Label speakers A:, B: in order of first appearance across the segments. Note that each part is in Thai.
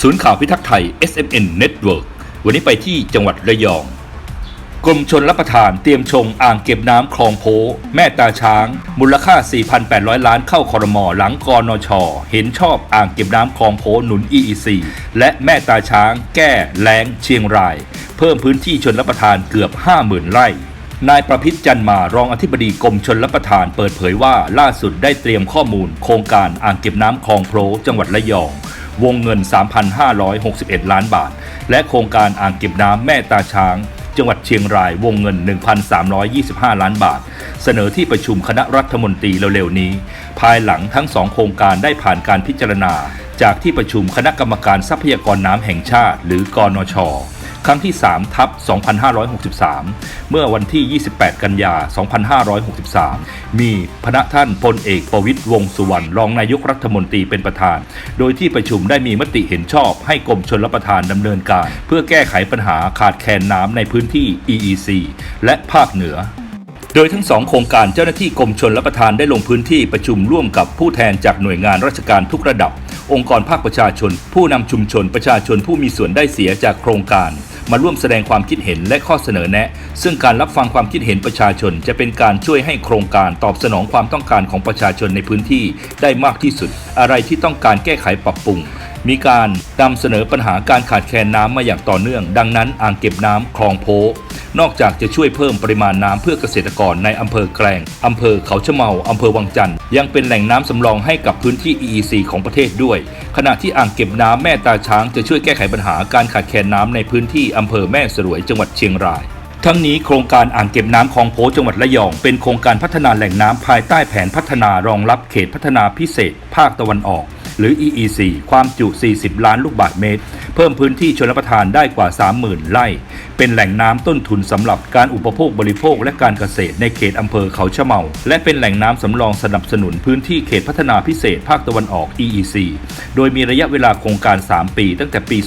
A: ศูนย์ข่าวพิทักษ์ไทย SMN Network วันนี้ไปที่จังหวัดระยอง กรมชนรับประทานเตรียมชงอ่างเก็บน้ำคลองโพ แม่ตาช้าง มูลค่า 4,800 ล้านเข้าคอรมอหลังกรนช เห็นชอบอ่างเก็บน้ำคลองโพหนุน EEC และแม่ตาช้าง แก้แล้งเชียงราย เพิ่มพื้นที่ชนรับประทานเกือบ 50,000 ไร่นายประพิษจันมารองอธิบดีกรมชนรับประทานเปิดเผยว่าล่าสุดได้เตรียมข้อมูล โครงการอ่างเก็บน้ำคลองโพจังหวัดระยอง วงเงิน 3,561 ล้านบาท และโครงการอ่างเก็บน้ำแม่ตาช้าง จังหวัดเชียงรายวงเงิน 1,325 ล้านบาท เสนอที่ประชุมคณะรัฐมนตรีเร็วๆนี้ ภายหลังทั้งสองโครงการได้ผ่านการพิจารณา จากที่ประชุมคณะกรรมการทรัพยากรน้ำแห่งชาติ หรือกนช ครั้งที่3ทับ2563 เมื่อวันที่ 28 กันยา 2563 มีพระท่านพลเอกประวิตรวงสุวรรณรองนายกรัฐมนตรีเป็นประธาน โดยที่ประชุมได้มีมติเห็นชอบให้กรมชลประทานดำเนินการ เพื่อแก้ไขปัญหาขาดแคลนน้ำในพื้นที่ EEC และภาคเหนือโดยทั้งสองโครงการเจ้าหน้าที่กรมชนรับประทานได้ลงพื้นที่ประชุมร่วมกับผู้แทนจากหน่วยงานราชการทุกระดับ องค์กรภาคประชาชน ผู้นำชุมชนประชาชนผู้มีส่วนได้เสียจากโครงการ มาร่วมแสดงความคิดเห็นและข้อเสนอแนะ ซึ่งการรับฟังความคิดเห็นประชาชน จะเป็นการช่วยให้โครงการตอบสนองความต้องการของประชาชนในพื้นที่ได้มากที่สุด อะไรที่ต้องการแก้ไขปรับปรุงมีการนำเสนอปัญหาการขาดแคลนน้ำมาอย่างต่อเนื่อง ดังนั้นอ่างเก็บน้ำคลองโพ นอกจากจะช่วยเพิ่มปริมาณน้ำเพื่อเกษตรกรในอำเภอแกลงอำเภอเขาชะเมาอำเภอวังจันทร์ยังเป็นแหล่งน้ำสำรองให้กับพื้นที่ EEC ของประเทศด้วย ขณะที่อ่างเก็บน้ำแม่ตาช้างจะช่วยแก้ไขปัญหาการขาดแคลนน้ำในพื้นที่อำเภอแม่สรวยจังหวัดเชียงรายทั้งนี้โครงการอ่างเก็บน้ำคลองโพจังหวัดระยอง เป็นโครงการพัฒนาแหล่งน้ำภายใต้แผนพัฒนารองรับเขตพัฒนาพิเศษ ภาคตะวันออก หรือ EEC ความจุ 40 ล้านลูกบาศก์เมตร เพิ่มพื้นที่ชลประทานได้กว่า 30,000 ไร่ เป็นแหล่งน้ำต้นทุนสำหรับการอุปโภคบริโภคและการเกษตรในเขตอำเภอเขาชะเมา และเป็นแหล่งน้ำสำรองสนับสนุนพื้นที่เขตพัฒนาพิเศษภาคตะวันออก EEC โดยมีระยะเวลาโครงการ 3 ปี ตั้งแต่ปี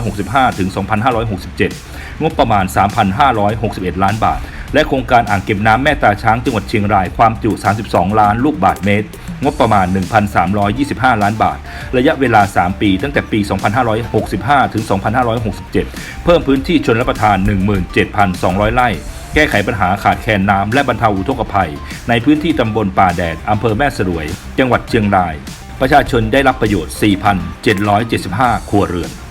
A: 2565 ถึง 2567 งบประมาณ 3,561 ล้านบาท และโครงการอ่างเก็บน้ำแม่ตาช้างจังหวัดเชียงรายความจุ 32 ล้านลูกบาศก์เมตร งบประมาณ 1,325 ล้านบาท ระยะเวลา 3 ปี ตั้งแต่ปี 2565 ถึง 2567 เพิ่มพื้นที่ชนรับประทาน 17,200 ไร่ แก้ไขปัญหาขาดแคลนน้ำและบรรเทาอุทกภัย ในพื้นที่ตำบลป่าแดดอำเภอแม่สรวย จังหวัดเชียงราย ประชาชนได้รับประโยชน์ 4,775 ครัวเรือน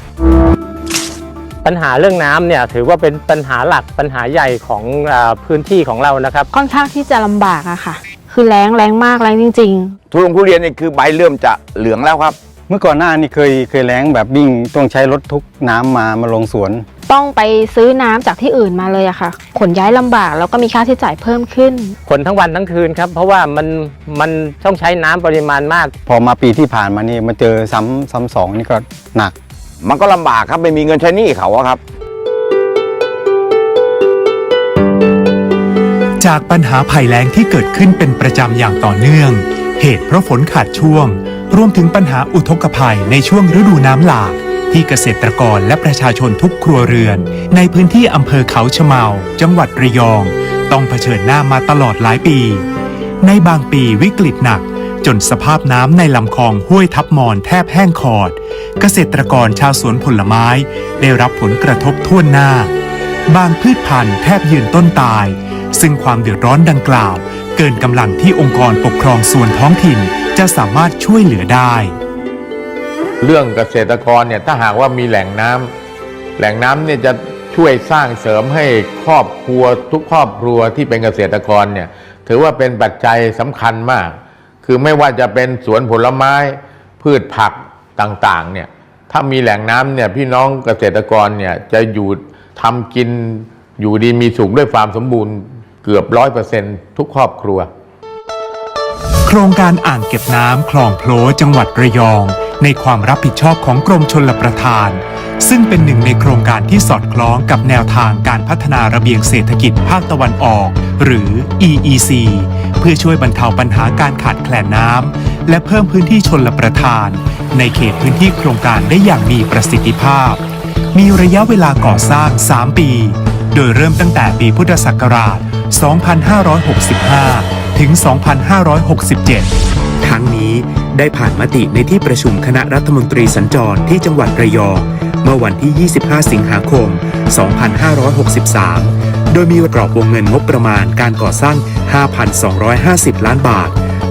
B: ปัญหาเรื่องน้ำเนี่ยถือว่าเป็นปัญหาหลักปัญหาใหญ่ของอาพื้นที่ของเรานะครับ
C: ค่อนข้างที่จะลำบากอะค่ะ คือแรงแรงมากแรงจริง
D: ทุลงทุเรียนนี่คือใบเริ่มจะเหลืองแล้วครับ
E: เมื่อก่อนหน้านี่เคยเคยแล้งแบบวิ่งต้องใช้รถทุกน้ำมามาลงสวน
C: ๆต้องไปซื้อน้ำจากที่อื่นมาเลยอะค่ะ ขนย้ายลำบากแล้วก็มีค่าใช้จ่ายเพิ่มขึ้น
B: คนทั้งวันทั้งคืนครับ เพราะว่ามันมันต้องใช้น้ำปริมาณมาก
E: พอมาปีที่ผ่านมานี่มาเจอซ้ำซ้ำสองนี่ก็หนัก
D: มันก็ลำบากครับไม่มีเงินใช้หนี้เขาครับ
F: จากปัญหาภัยแล้งที่เกิดขึ้นเป็นประจำอย่างต่อเนื่อง เหตุเพราะฝนขาดช่วง รวมถึงปัญหาอุทกภัยในช่วงฤดูน้ำหลากที่เกษตรกรและประชาชนทุกครัวเรือน ในพื้นที่อำเภอเขาชะเมา จังหวัดระยอง ต้องเผชิญหน้ามาตลอดหลายปี ในบางปีวิกฤตหนัก จนสภาพน้ำในลำคลองห้วยทับมอนแทบแห้งขอด เกษตรกรชาวสวนผลไม้ได้รับผลกระทบทั่วหน้า บางพืชพันธุ์แทบยืนต้นตาย ซึ่งความเดือดร้อนดังกล่าว เกินกำลังที่องค์กรปกครองส่วนท้องถิ่นจะสามารถช่วยเหลือได้
G: เรื่องเกษตรกรเนี่ยถ้าหากว่ามีแหล่งน้ำแหล่งน้ำเนี่ยจะช่วยสร้างเสริมให้ครอบครัวทุกครอบครัวที่เป็นเกษตรกรเนี่ยถือว่าเป็นปัจจัยสำคัญมาก คือไม่ว่าจะเป็นสวนผลไม้พืชผักต่างๆเนี่ยถ้ามีแหล่งน้ำเนี่ยพี่น้องเกษตรกรเนี่ยจะอยู่ทำกินอยู่ดีมีสุขด้วยความสมบูรณ์เกือบร้อยเปอร์เซ็นทุกครอบครัว
F: โครงการอ่างเก็บน้ำคลองโพลจังหวัดระยอง ในความรับผิดชอบของกรมชลประทาน ซึ่งเป็นหนึ่งในโครงการที่สอดคล้องกับแนวทางการพัฒนาระเบียงเศรษฐกิจภาคตะวันออก หรือ EEC เพื่อช่วยบรรเทาปัญหาการขาดแคลนน้ำและเพิ่มพื้นที่ชนประทาน ในเขตพื้นที่โครงการได้อย่างมีประสิทธิภาพ มีระยะเวลาก่อสร้าง 3 ปี โดยเริ่มตั้งแต่ปีพุทธศักราช 2565 ถึง 2567 ทั้งนี้ได้ผ่านมติในที่ประชุมคณะรัฐมนตรีสัญจรที่จังหวัดระยอง เมื่อวันที่ 25 สิงหาคม 2563 โดยมีกรอบวงเงินงบประมาณการก่อสร้าง 5,250 ล้านบาท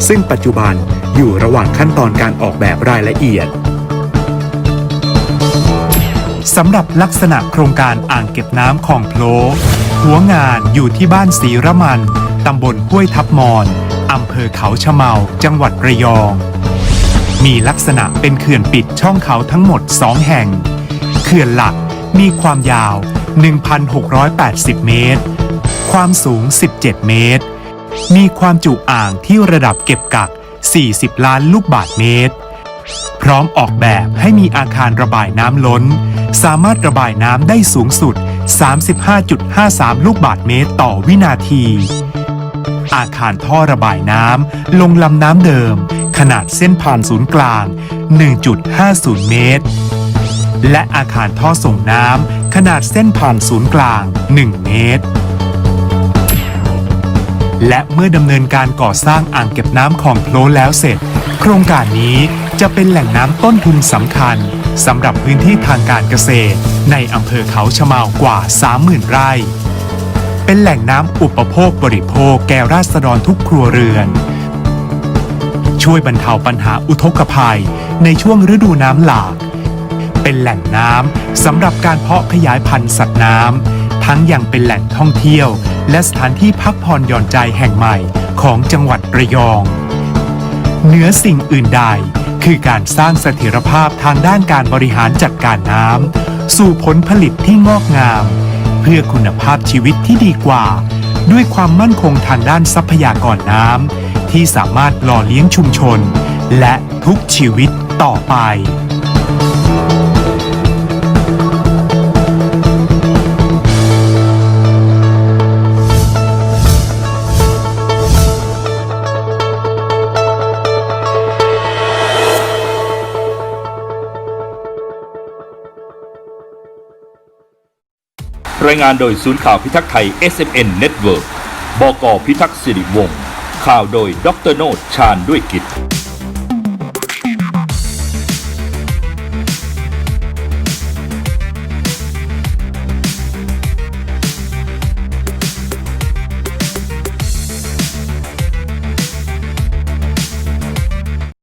F: ซึ่งปัจจุบันอยู่ระหว่างขั้นตอนการออกแบบรายละเอียดสำหรับลักษณะโครงการอ่างเก็บน้ำคลองโพลหัวงานอยู่ที่บ้านศรีระมัน ตำบลห้วยทับมอน อำเภอเขาชะเมา จังหวัดระยอง มีลักษณะเป็นเขื่อนปิดช่องเขาทั้งหมด 2 แห่ง ขื่อนหลักมีความยาว 1,680 เมตร ความสูง 17 เมตร มีความจุอ่างที่ระดับเก็บกัก 40 ล้านลูกบาศก์เมตร พร้อมออกแบบให้มีอาคารระบายน้ำล้น สามารถระบายน้ำได้สูงสุด 35.53 ลูกบาศก์เมตรต่อวินาที อาคารท่อระบายน้ำลงลำน้ำเดิม ขนาดเส้นผ่านศูนย์กลาง 1.50 เมตร และอาคารท่อส่งน้ำขนาดเส้นผ่านศูนย์กลาง 1 เมตร และเมื่อดำเนินการก่อสร้างอ่างเก็บน้ำของโพลแล้วเสร็จ โครงการนี้จะเป็นแหล่งน้ำต้นทุนสำคัญสำหรับพื้นที่ทางการเกษตร ในอำเภอเขาชะเมากว่า 30,000 ไร่ เป็นแหล่งน้ำอุปโภคบริโภคแก่ราษฎรทุกครัวเรือน ช่วยบรรเทาปัญหาอุทกภัยในช่วงฤดูน้ำหลาก เป็นแหล่งน้ำสำหรับการเพาะขยายพันธุ์สัตว์น้ำทั้งยังเป็นแหล่งท่องเที่ยว และสถานที่พักผ่อนหย่อนใจแห่งใหม่ของจังหวัดระยอง เหนือสิ่งอื่นใด คือการสร้างเสถียรภาพทางด้านการบริหารจัดการน้ำสู่ผลผลิตที่งอกงาม เพื่อคุณภาพชีวิตที่ดีกว่า ด้วยความมั่นคงทางด้านทรัพยากรน้ำที่สามารถหล่อเลี้ยงชุมชน และทุกชีวิตต่อไป
A: รายงานโดยศูนย์ข่าวพิทักษ์ไทย SMN Network บกพิทักษ์สิริวงศ์ข่าวโดยดรโนชชาญด้วยกิจ